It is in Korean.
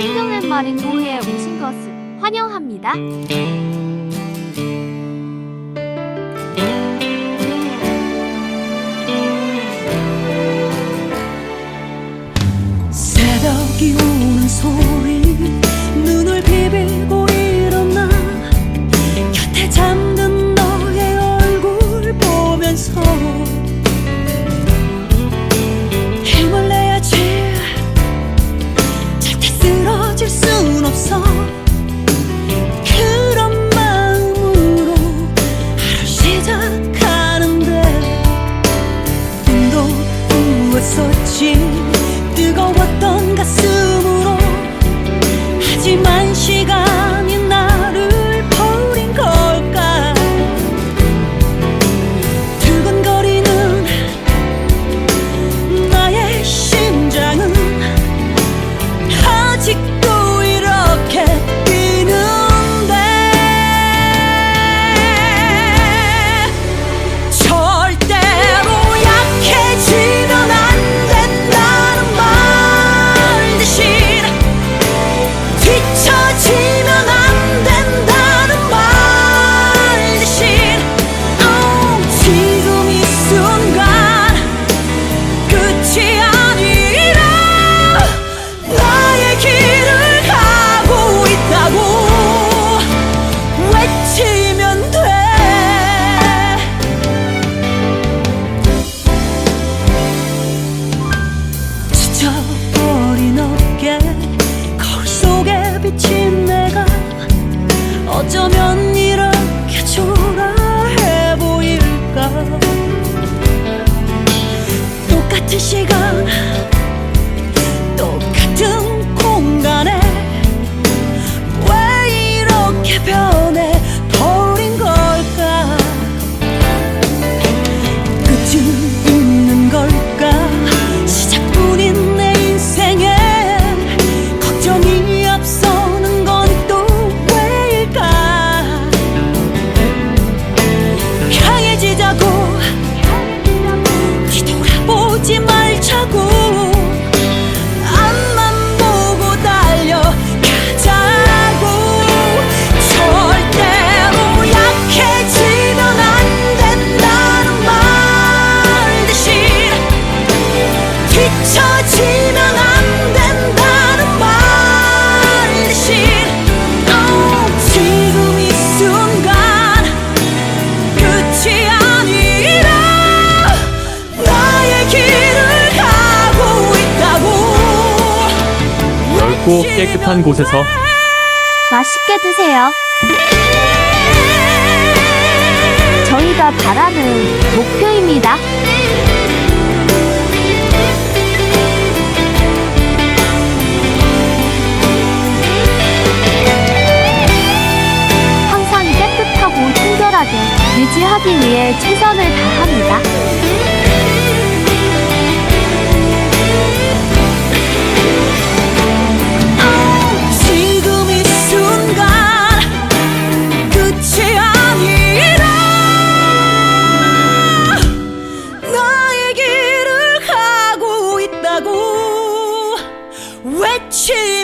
생명은 마른 노회에 오신 것을 환영합니다. 새벽이 우는 소리 눈을 비비고 일어나 곁에 잠 있었지 뜨거웠던 가슴으로. 하지만 지시고 맑고 깨끗한 곳에서 맛있게 드세요. 저희가 바라는 목표입니다. 항상 깨끗하고 청결하게 유지하기 위해 최선을 다합니다. cheese.